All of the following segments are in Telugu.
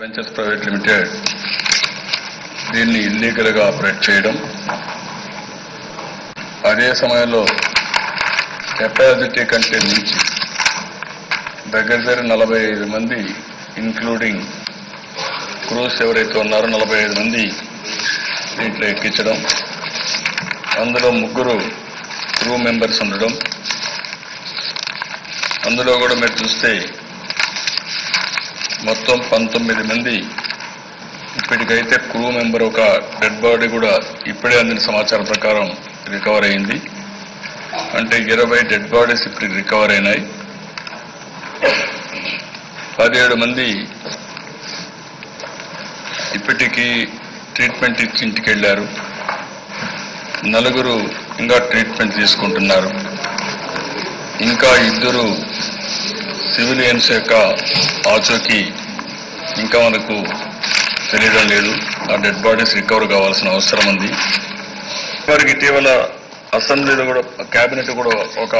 వెంచర్స్ ప్రైవేట్ లిమిటెడ్ దీన్ని ఇల్లీగల్గా ఆపరేట్ చేయడం. అదే సమయంలో కెపాసిటీ కంటే మించి దగ్గర దగ్గర నలభై ఐదు మంది ఇన్క్లూడింగ్ క్రూస్ ఎవరైతే ఉన్నారో నలభై ఐదు మంది దీంట్లో ఎక్కించడం. అందులో ముగ్గురు క్రూ మెంబర్స్ ఉండడం. అందులో కూడా మీరు చూస్తే మొత్తం పంతొమ్మిది మంది ఇప్పటికైతే క్రూ మెంబర్ ఒక డెడ్ బాడీ కూడా ఇప్పుడే అందిన సమాచారం ప్రకారం రికవర్ అయింది. అంటే ఇరవై డెడ్ బాడీస్ ఇప్పటికి రికవర్ అయినాయి. పదిహేడు మంది ఇప్పటికీ ట్రీట్మెంట్ ఇచ్చి ఇంటికి వెళ్ళారు. నలుగురు ఇంకా ట్రీట్మెంట్ తీసుకుంటున్నారు. ఇంకా ఇద్దరు సివిలియన్స్ యొక్క ఆచూకీ ఇంకా మనకు తెలియడం లేదు. ఆ డెడ్ బాడీస్ రికవర్ కావాల్సిన అవసరం ఉంది. వారికి ఇటీవల అసెంబ్లీలో కూడా కేబినెట్ కూడా ఒక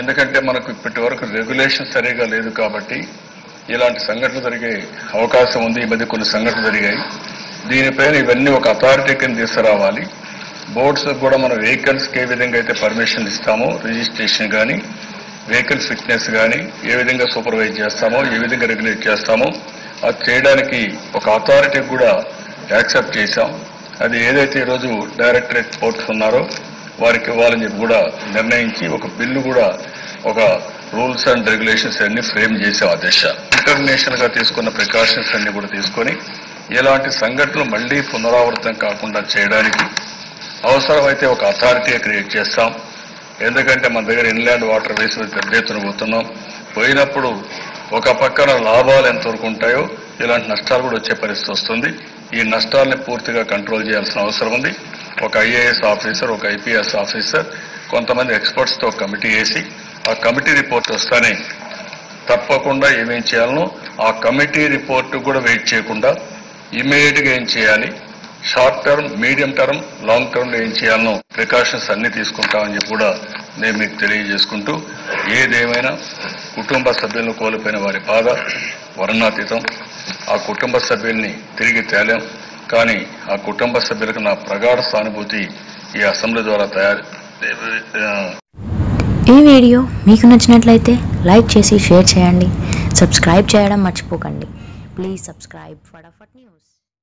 ఎందుకంటే మనకు ఇప్పటి వరకు రెగ్యులేషన్ సరిగా లేదు కాబట్టి ఇలాంటి సంఘటనలు జరిగే అవకాశం ఉంది. ఈ మధ్య కొన్ని సంఘటనలు జరిగాయి. దీనిపైన ఇవన్నీ ఒక అథారిటీ కింద తీసుకురావాలి. బోర్డ్స్ కూడా మన వెహికల్స్కి ఏ విధంగా అయితే పర్మిషన్ ఇస్తామో రిజిస్ట్రేషన్ కానీ వెహికల్ ఫిట్నెస్ కానీ ఏ విధంగా సూపర్వైజ్ చేస్తామో ఏ విధంగా రెగ్యులేట్ చేస్తామో అది చేయడానికి ఒక అథారిటీ కూడా యాక్సెప్ట్ చేశాం. అది ఏదైతే ఈరోజు డైరెక్టరేట్ పోర్ట్స్ ఉన్నారో వారికి ఇవ్వాలని చెప్పి కూడా నిర్ణయించి ఒక బిల్లు కూడా ఒక రూల్స్ అండ్ రెగ్యులేషన్స్ అన్ని ఫ్రేమ్ చేసాం ఆ దిశ. ఇంటర్నేషనల్గా తీసుకున్న ప్రికాషన్స్ అన్ని కూడా తీసుకొని ఇలాంటి సంఘటనలు మళ్ళీ పునరావృతం కాకుండా చేయడానికి అవసరమైతే ఒక అథారిటీ క్రియేట్ చేస్తాం. ఎందుకంటే మన దగ్గర ఇన్లాండ్ వాటర్ వేసి పెద్ద ఎత్తున పోతున్నాం. పోయినప్పుడు ఒక పక్కన లాభాలు ఎంతవరకు ఉంటాయో ఇలాంటి నష్టాలు కూడా వచ్చే పరిస్థితి వస్తుంది. ఈ నష్టాలని పూర్తిగా కంట్రోల్ చేయాల్సిన అవసరం ఉంది. ఒక ఐఏఎస్ ఆఫీసర్ ఒక ఐపీఎస్ ఆఫీసర్ కొంతమంది ఎక్స్పర్ట్స్తో కమిటీ వేసి ఆ కమిటీ రిపోర్ట్ వస్తానే తప్పకుండా ఏమేం చేయాలనో ఆ కమిటీ రిపోర్ట్ కూడా వెయిట్ చేయకుండా ఇమీడియట్గా ఏం చేయాలి? Short term medium term long టర్మ్లో ఏం చేయాలనో ప్రికాషన్స్ అన్ని తీసుకుంటామని చెప్పి కూడా నేను మీకు తెలియజేసుకుంటూ ఏదేమైనా కుటుంబ సభ్యులను కోల్పోయిన వారి బాధ వర్ణాతీతం. ఆ కుటుంబ సభ్యుల్ని తిరిగి తేలాం. కానీ ఆ కుటుంబ సభ్యులకు నా ప్రగాఢ సానుభూతి ఈ అసెంబ్లీ ద్వారా తయారు ఈ వీడియో మీకు నచ్చినట్లయితే లైక్ చేసి షేర్ చేయండి. సబ్స్క్రైబ్ చేయడం మర్చిపోకండి. Please subscribe Fatafat news.